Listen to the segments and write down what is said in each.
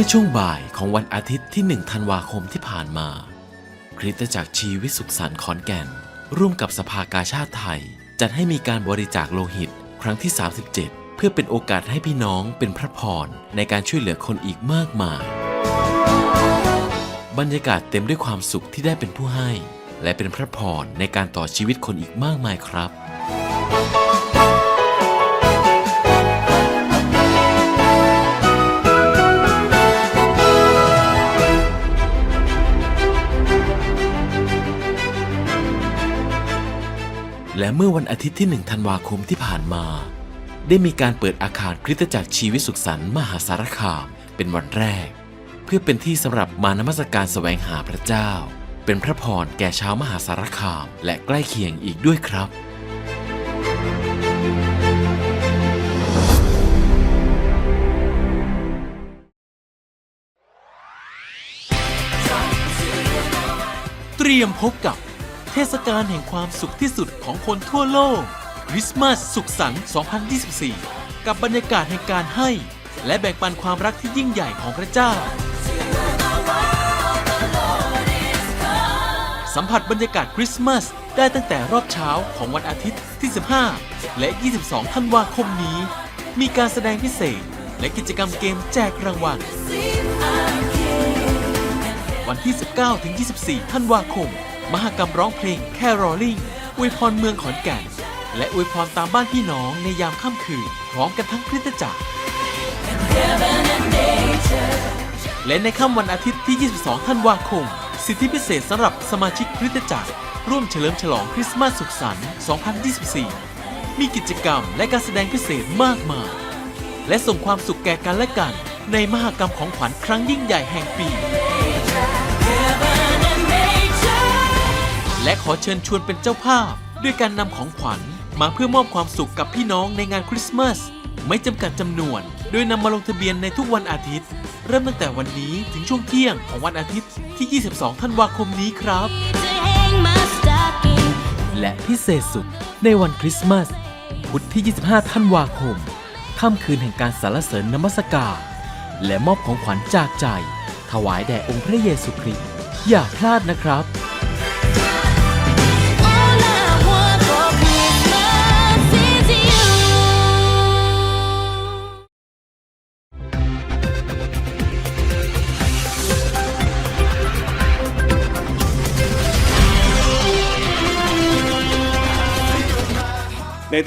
มื่อช่วงบ่ายของวันอาทิตย์ที่ 1 ธันวาคมที่ผ่านมา คริสตจักรชีวิตสุขสันต์ขอนแก่น ร่วมกับสภากาชาติไทย จัดให้มีการบริจาคโลหิต ครั้งที่ 37 เพื่อเป็นโอกาสให้พี่น้องเป็นพระพรในการช่วยเหลือคนอีกมากมาย บรรยากาศเต็มด้วยความสุขที่ได้เป็นผู้ให้ และเป็นพระพรในการต่อชีวิตคนอีกมากมายครับ และเมื่อวันอาทิตย์ที่ 1 ธันวาคมที่ผ่านมา ได้มีการเปิดอาคารคริสตจักรชีวิตสุขสันต์มหาสารคามเป็นวันแรก เพื่อเป็นที่สำหรับมานมัสการแสวงหาพระเจ้า เป็นพระพรแก่ชาวมหาสารคามและใกล้เคียงอีกด้วยครับเตรียมพบกับ เทศกาลแห่งความสุขที่สุดของคนทั่วโลก คริสต์มาสสุขสันต์2024 กับบรรยากาศแห่งการให้ และแบ่งปันความรักที่ยิ่งใหญ่ของพระเจ้า สัมผัสบรรยากาศคริสต์มาสได้ตั้งแต่รอบเช้าของวันอาทิตย์ที่ 15 และ 22 ธันวาคมนี้ มีการแสดงพิเศษ และกิจกรรมเกมแจกรางวัล วันที่ 19-24 ธันวาคม มหกรรมร้องเพลง Caroling อวยพรเมืองขอนแก่น และอวยพรตามบ้านพี่น้องในยามค่ำคืน พร้อมกันทั้งคริสตจักร และในค่ำวันอาทิตย์ที่ 22 ธันวาคม สิทธิพิเศษสำหรับสมาชิกคริสตจักร ร่วมเฉลิมฉลองคริสต์มาสสุขสันต์ 2024 มีกิจกรรมและการแสดงพิเศษมากมาย และส่งความสุขแก่กันและกัน ในมหกรรมของขวัญครั้งยิ่งใหญ่แห่งปี และขอเชิญชวนเป็นเจ้าภาพ ด้วยการนำของขวัญมาเพื่อมอบความสุขกับพี่น้องในงานคริสต์มาสไม่จำกัดจำนวน โดยนำมาลงทะเบียนในทุกวันอาทิตย์ เริ่มตั้งแต่วันนี้ถึงช่วงเที่ยงของวันอาทิตย์ที่ 22 ธันวาคมนี้ครับ และพิเศษสุดในวันคริสต์มาสพุธที่ 25 ธันวาคม ค่ำคืนแห่งการสรรเสริญนมัสการ และมอบของขวัญจากใจ ถวายแด่องค์พระเยซูคริสต์อย่าพลาดนะครับ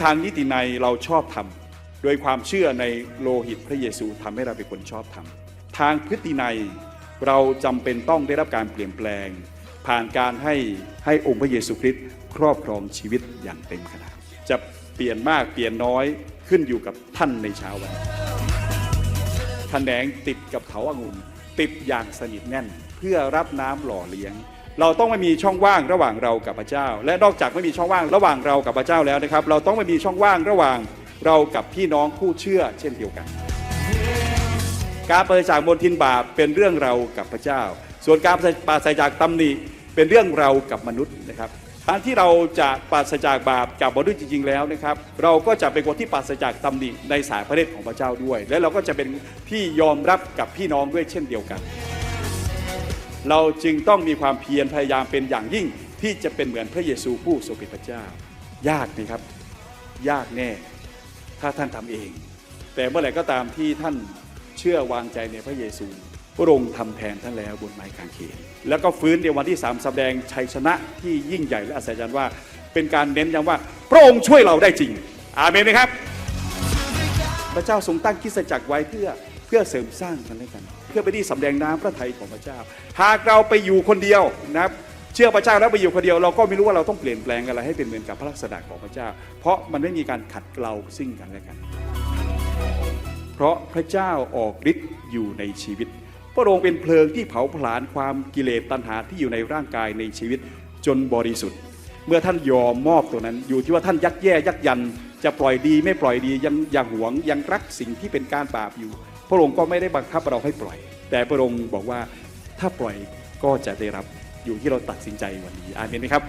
ทางนิติในเราชอบทำโดยความเชื่อในโลหิตพระเยซูทำให้เราเป็นคนชอบทำทางพฤตินัยเราจำเป็นต้องได้รับการเปลี่ยนแปลง ผ่านการให้ให้องค์พระเยซูคริสต์ครอบครองชีวิตอย่างเต็มขนาดจะเปลี่ยนมากเปลี่ยนน้อยขึ้นอยู่กับท่านในเช้าวันแขนงติดกับเขาอางุ่นติดอย่างสนิทแน่น เพื่อรับน้ำหล่อเลี้ยง เราต้องไม่มีช่องว่างระหว่างเรากับพระเจ้า และนอกจากไม่มีช่องว่างระหว่างเรากับพระเจ้าแล้วนะครับ เราต้องไม่มีช่องว่างระหว่างเรากับพี่น้องผู้เชื่อเช่นเดียวกัน การปราศจากมลทินบาปเป็นเรื่องเรากับพระเจ้า ส่วนการปราศจากตำหนิเป็นเรื่องเรากับมนุษย์นะครับการที่เราจะปราศจากบาปจากมนุษย์จริง ๆ แล้วนะครับ เราก็จะเป็นคนที่ปราศจากตำหนิในสายพระเนตรของพระเจ้าด้วย และเราก็จะเป็นที่ยอมรับกับพี่น้องด้วยเช่นเดียวกัน เราจึงต้องมีความเพียรพยายามเป็นอย่างยิ่งที่จะเป็นเหมือนพระเยซูผู้ทรงเป็นพระเจ้า ยากนะครับ ยากแน่ ถ้าท่านทำเอง แต่เมื่อไหร่ก็ตามที่ท่านเชื่อวางใจในพระเยซูพระองค์ทำแทนท่านแล้วบนไม้กางเขนแล้วก็ฟื้นในวันที่สามแสดงชัยชนะที่ยิ่งใหญ่และอัศจรรย์ว่า เป็นการเน้นย้ำว่า พระองค์ช่วยเราได้จริง อาเมนไหมครับ พระเจ้าทรงตั้งคริสตจักรไว้เพื่อ พื่อเสริมสร้างกันและกัน เพื่อไปที่สำแดงน้ำพระทัยของพระเจ้า หากเราไปอยู่คนเดียวนะครับเชื่อพระเจ้าแล้วไปอยู่คนเดียวเราก็ไม่รู้ว่าเราต้องเปลี่ยนแปลงอะไรให้เป็นเหมือนกับพระลักษณะของพระเจ้า เพราะมันไม่มีการขัดเกลาซึ่งกันและกัน เพราะพระเจ้าออกฤทธิ์อยู่ในชีวิต พระองค์เป็นเพลิงที่เผาผลาญความกิเลสตัณหาที่อยู่ในร่างกายในชีวิตจนบริสุทธิ์ เมื่อท่านยอมมอบตัวนั้น อยู่ที่ว่าท่านยักแย่ยักยัน จะปล่อยดีไม่ปล่อยดียังยังหวงยังรักสิ่งที่เป็นการบาปอยู่ พระองค์ก็ไม่ได้บังคับเราให้ปล่อย แต่พระองค์บอกว่าถ้าปล่อยก็จะได้รับอยู่ที่เราตัดสินใจวันนี้อาเมนไหมครับ